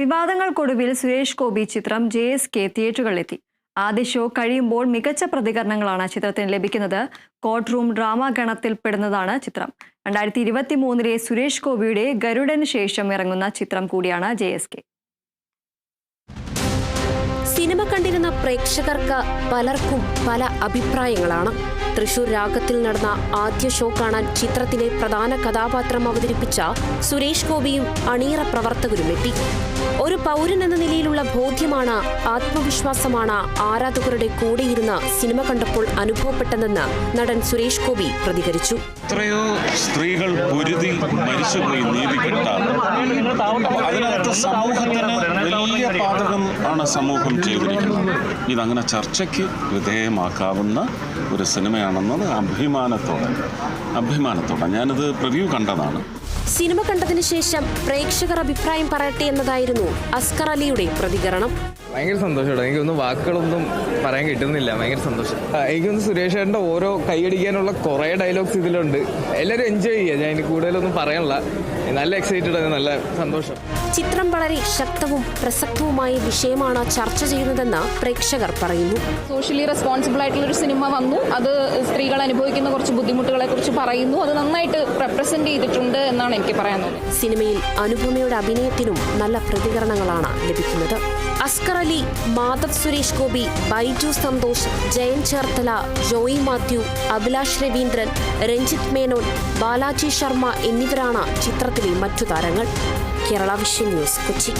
വിവാദങ്ങൾക്കൊടുവിൽ സുരേഷ് ഗോപി ചിത്രം J S K തിയേറ്ററുകളിലെത്തി. ആദ്യ show കഴിയുമ്പോൾ മികച്ച പ്രതികരണങ്ങളാണ് ചിത്രത്തിന് ലഭിക്കുന്നത്. കോർട്ട് റൂം ഡ്രാമ ഗണത്തിൽപ്പെടുന്നതാണ് ചിത്രം. രണ്ടായിരത്തി ഇരുപത്തി മൂന്നിലെ സുരേഷ് ഗോപിയുടെ ഗരുഡന് ശേഷം ഇറങ്ങുന്ന ചിത്രം കൂടിയാണ് ജെ എസ് കെ. സിനിമ കണ്ടിരുന്ന പ്രേക്ഷകർക്ക് പലർക്കും പല അഭിപ്രായങ്ങളാണ്. തൃശൂർ രാഗത്തിൽ നടന്ന ആദ്യ ഷോ കാണാൻ ചിത്രത്തിലെ പ്രധാന കഥാപാത്രം അവതരിപ്പിച്ച സുരേഷ് ഗോപിയും അണിയറ പ്രവർത്തകരും എത്തി ഒരു പൗരൻ എന്ന നിലയിലുള്ള ബോധ്യമാണ് ആത്മവിശ്വാസമാണ് ആരാധകരുടെ കൂടെയിരുന്ന് സിനിമ കണ്ടപ്പോൾ അനുഭവപ്പെട്ടതെന്ന് നടൻ സുരേഷ് ഗോപി പ്രതികരിച്ചു. എത്രയോ സ്ത്രീകൾ പൊരുതി മരിച്ചുപോയി നീതിപ്പെട്ട അതിനകത്ത് സമൂഹത്തിന് വലിയ പാതകം ആണ് സമൂഹം ചെയ്തിരിക്കുന്നത് ഇതങ്ങനെ ചർച്ചയ്ക്ക് വിധേയമാക്കാവുന്ന ഒരു സിനിമയാണെന്നത് അഭിമാനത്തോടെ അഭിമാനത്തോടെ. ഞാനിത് പ്രിവ്യൂ കണ്ടതാണ്. സിനിമ കണ്ടതിന് ശേഷം പ്രേക്ഷകർ അഭിപ്രായം പറയട്ടെ എന്നതായിരുന്നു അസ്കർ അലിയുടെ പ്രതികരണം. ഭയങ്കര സന്തോഷമാണ് എനിക്കൊന്നും വാക്കുകളൊന്നും പറയാൻ കിട്ടുന്നില്ല. ഭയങ്കര സന്തോഷം. എനിക്കൊന്ന് സുരേഷ് ഏട്ടന്റെ ഓരോ കൈയടിക്കാനുള്ള കുറേ ഡയലോഗ്സ് ഇതിലുണ്ട്. എല്ലാവരും എൻജോയ് ചെയ്യുക. ഞാൻ ഇനി കൂടുതലൊന്നും പറയാനുള്ള നല്ല എക്സൈറ്റഡ് ആണ്. നല്ല സന്തോഷം. ചിത്രം വളരെ ശക്തവും പ്രസക്തവുമായ വിഷയമാണ് ചർച്ച ചെയ്യുന്നതെന്ന് പ്രേക്ഷകർ പറയുന്നു. സോഷ്യലി റെസ്പോൺസിബിൾ ആയിട്ടുള്ള ഒരു സിനിമ വന്നു. അത് സ്ത്രീകൾ അനുഭവിക്കുന്ന കുറച്ച് ബുദ്ധിമുട്ടുകളെ കുറിച്ച് പറയുന്നു. അത് നന്നായിട്ട് റെപ്രസെന്റ് ചെയ്തിട്ടുണ്ട് എന്നാണ് എനിക്ക് പറയാൻ തോന്നുന്നത്. സിനിമയിൽ അനുപമയുടെ അഭിനയത്തിനും നല്ല പ്രതികരണങ്ങളാണ് ലഭിക്കുന്നത്. അസ്കർ അലി മാധവ് സുരേഷ് ഗോപി ബൈജു സന്തോഷ് ജയൻ ചേർത്തല ജോയി മാത്യു അഭിലാഷ് രവീന്ദ്രൻ രഞ്ജിത്ത് മേനോൻ ബാലാജി ശർമ്മ എന്നിവരാണ് ചിത്രത്തിലെ മറ്റു താരങ്ങൾ. Kerala vision news Kochi.